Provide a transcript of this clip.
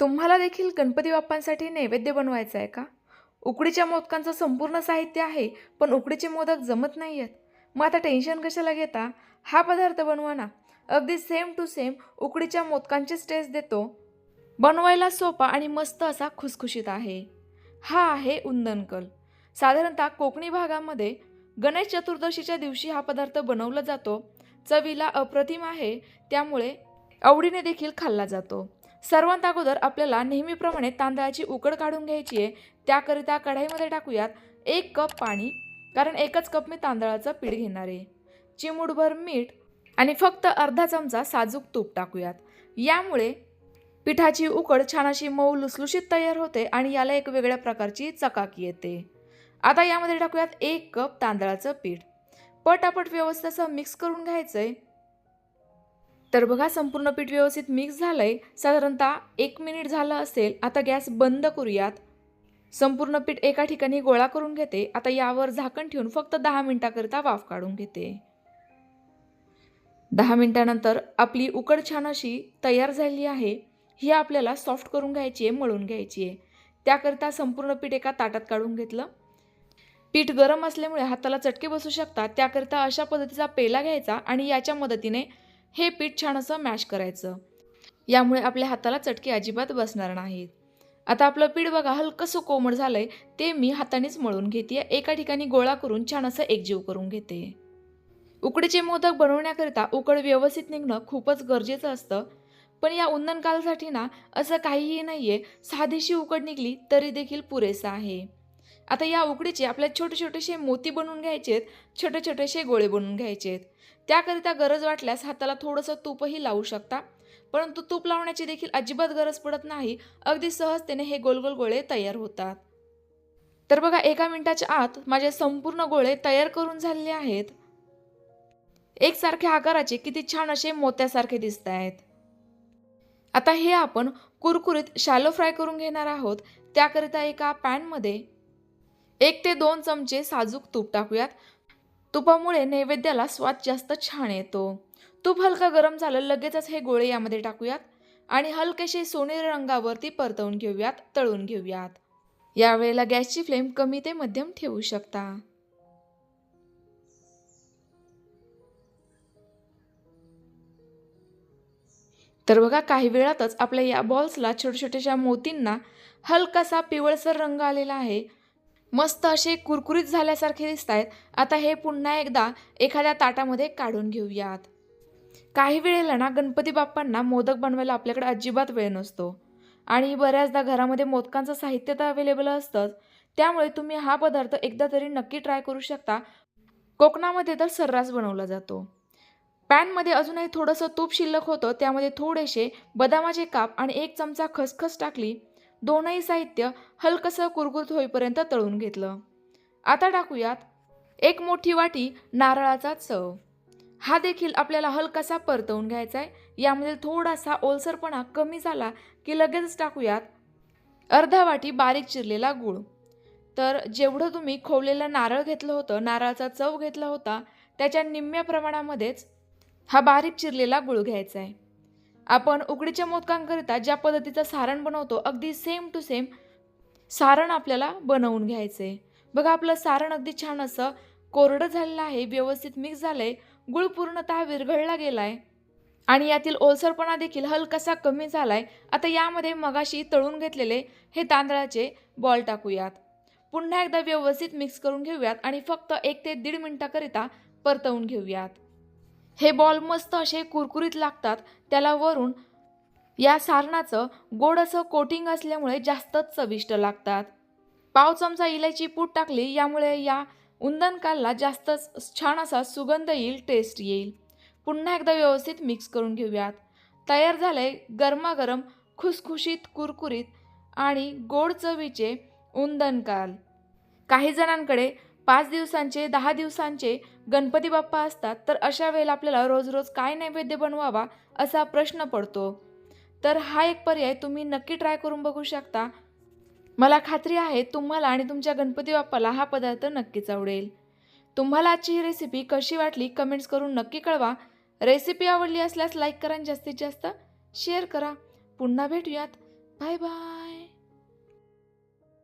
तुम्हाला देखील गणपती बाप्पांसाठी नैवेद्य बनवायचा आहे का? उकडीच्या मोदकांचं संपूर्ण साहित्य आहे पण उकडीचे मोदक जमत नाही आहेत मग आता टेन्शन कशाला घेता? हा पदार्थ बनवा ना. अगदी सेम टू सेम उकडीच्या मोदकांचीच टेस्ट देतो. बनवायला सोपा आणि मस्त असा खुसखुशीत आहे. हा आहे उंदनकल. साधारणतः कोकणी भागामध्ये गणेश चतुर्दशीच्या दिवशी हा पदार्थ बनवला जातो. चवीला अप्रतिम आहे त्यामुळे आवडीने देखील खाल्ला जातो. सर्वांत अगोदर आपल्याला नेहमीप्रमाणे तांदळाची उकड काढून घ्यायची आहे. त्याकरिता कढाईमध्ये टाकूयात एक कप पाणी कारण एकच कप मी तांदळाचं पीठ घेणार आहे. चिमूटभर मीठ आणि फक्त अर्धा चमचा साजूक तूप टाकूयात. यामुळे पिठाची उकड छान अशी मऊ लुसलुशीत तयार होते आणि याला एक वेगळ्या प्रकारची चकाकी येते. आता यामध्ये टाकूयात एक कप तांदळाचं पीठ. पटापट व्यवस्थित असं मिक्स करून घ्यायचं आहे तर बघा संपूर्ण पीठ व्यवस्थित मिक्स झालंय. साधारणतः एक मिनिट झालं असेल आता गॅस बंद करूयात. संपूर्ण पीठ एका ठिकाणी गोळा करून घेते. आता यावर झाकण ठेवून फक्त दहा मिनिटाकरिता वाफ काढून घेते. दहा मिनिटानंतर आपली उकड छान अशी तयार झाली आहे. ही आपल्याला सॉफ्ट करून घ्यायची आहे मळून घ्यायची आहे. त्याकरिता संपूर्ण पीठ एका ताटात काढून घेतलं. पीठ गरम असल्यामुळे हाताला चटके बसू शकतात. त्याकरिता अशा पद्धतीचा पेला घ्यायचा आणि याच्या मदतीने हे पीठ छान असं मॅश करायचं. यामुळे आपल्या हाताला चटके अजिबात बसणार नाहीत. आता आपलं पीठ बघा हलकंसं कोमट झालंय ते मी हातानेच मळून घेते एका ठिकाणी गोळा करून छान असं एकजीव करून घेते. उकडीचे मोदक बनवण्याकरिता उकड व्यवस्थित निघणं खूपच गरजेचं असतं. पण या उंदनकालासाठी ना असं काहीही नाही आहे साधीशी उकड निघली तरी देखील पुरेसं आहे. आता या उकडीचे आपल्याला छोटे छोटेसे मोती बनवून घ्यायचे आहेत छोटे छोटेसे गोळे बनवून घ्यायचे आहेत त्याकरिता गरज वाटल्यास हाताला थोडंसं तूपही लावू शकता. परंतु तूप लावण्याची देखील अजिबात गरज पडत नाही. अगदी सहजतेने हे गोल गोल गोळे तयार होतात. तर बघा एका मिनिटाच्या आत माझे संपूर्ण गोळे तयार करून झालेले आहेत. एकसारख्या आकाराचे किती छान असे मोत्यासारखे दिसत आहेत. आता हे आपण कुरकुरीत शॅलो फ्राय करून घेणार आहोत. त्याकरिता एका पॅनमध्ये एक ते दोन चमचे साजूक तूप टाकूयात. तुपामुळे नैवेद्याला स्वाद जास्त छान येतो. तूप हलका गरम झालं लगेचच हे गोळे यामध्ये टाकूयात आणि हलकेशी सोनेरी रंगावरती परतवून घेऊयात तळून घेऊयात. यावेळेला गॅसची फ्लेम कमी ते मध्यम ठेवू शकता. तर बघा काही वेळातच आपल्या या बॉल्सला छोट्या छोट्याशा मोतींना हलकासा पिवळसर रंग आलेला आहे. मस्त असे कुरकुरीत झाल्यासारखे दिसत आहेत आता हे पुन्हा एकदा एखाद्या ताटामध्ये काढून घेऊयात. काही वेळेला ना गणपती बाप्पांना मोदक बनवायला आपल्याकडे अजिबात वेळ नसतो. आणि बऱ्याचदा घरामध्ये मोदकांचं साहित्य तर अवेलेबल असतंच. त्यामुळे तुम्ही हा पदार्थ एकदा तरी नक्की ट्राय करू शकता. कोकणामध्ये तर सर्रास बनवला जातो. पॅनमध्ये अजूनही थोडंसं तूप शिल्लक होतं त्यामध्ये थोडेसे बदामाचे काप आणि एक चमचा खसखस टाकली दोनही साहित्य हलकसं कुरकुरीत होईपर्यंत तळून घेतलं. आता टाकूयात एक मोठी वाटी नारळाचा चव. हा देखील आपल्याला हलकासा परतवून घ्यायचा आहे यामध्ये थोडासा ओलसरपणा कमी झाला की लगेच टाकूयात. अर्धा वाटी बारीक चिरलेला गूळ. तर जेवढं तुम्ही खोवलेलं नारळ घेतलं होतं नारळाचा चव घेतला होता त्याच्या निम्म्या प्रमाणामध्येच हा बारीक चिरलेला गुळ घ्यायचा आहे आपण उकडीच्या मोदकांकरिता ज्या पद्धतीचं सारण बनवतो अगदी सेम टू सेम सारण आपल्याला बनवून घ्यायचं. आहे बघा आपलं सारण अगदी छान असं कोरडं झालेलं आहे व्यवस्थित मिक्स झालं आहे गुळ पूर्णतः विरघळला गेला आहे आणि यातील ओलसरपणा देखील हलकासा कमी झाला आहे आता यामध्ये मगाशी तळून घेतलेले हे तांदळाचे बॉल टाकूयात. पुन्हा एकदा व्यवस्थित मिक्स करून घेऊयात आणि फक्त एक ते दीड मिनटाकरिता परतवून घेऊयात. हे बॉल मस्त असे कुरकुरीत लागतात त्याला वरून या सारणाचं गोड असं कोटिंग असल्यामुळे जास्तच चविष्ट लागतात. पाव चमचा इलायची पूड टाकली यामुळे या उंदनकालला जास्तच छान असा सुगंध येईल टेस्ट येईल. पुन्हा एकदा व्यवस्थित मिक्स करून घेऊयात. तयार झाले गरमागरम खुसखुशीत कुरकुरीत आणि गोड चवीचे उंदनकाल काही जणांकडे पाच दिवसांचे दहा दिवसांचे गणपती बाप्पा असतात तर अशा वेळेला आपल्याला रोज रोज काय नैवेद्य बनवावा असा प्रश्न पडतो. तर हा एक पर्याय तुम्ही नक्की ट्राय करून बघू शकता. मला खात्री आहे तुम्हाला आणि तुमच्या गणपती बाप्पाला हा पदार्थ नक्कीच आवडेल. तुम्हाला आजची ही रेसिपी कशी वाटली कमेंट्स करून नक्की कळवा. रेसिपी आवडली असल्यास लाईक करा आणि जास्तीत जास्त शेअर करा. पुन्हा भेटूयात. Bye bye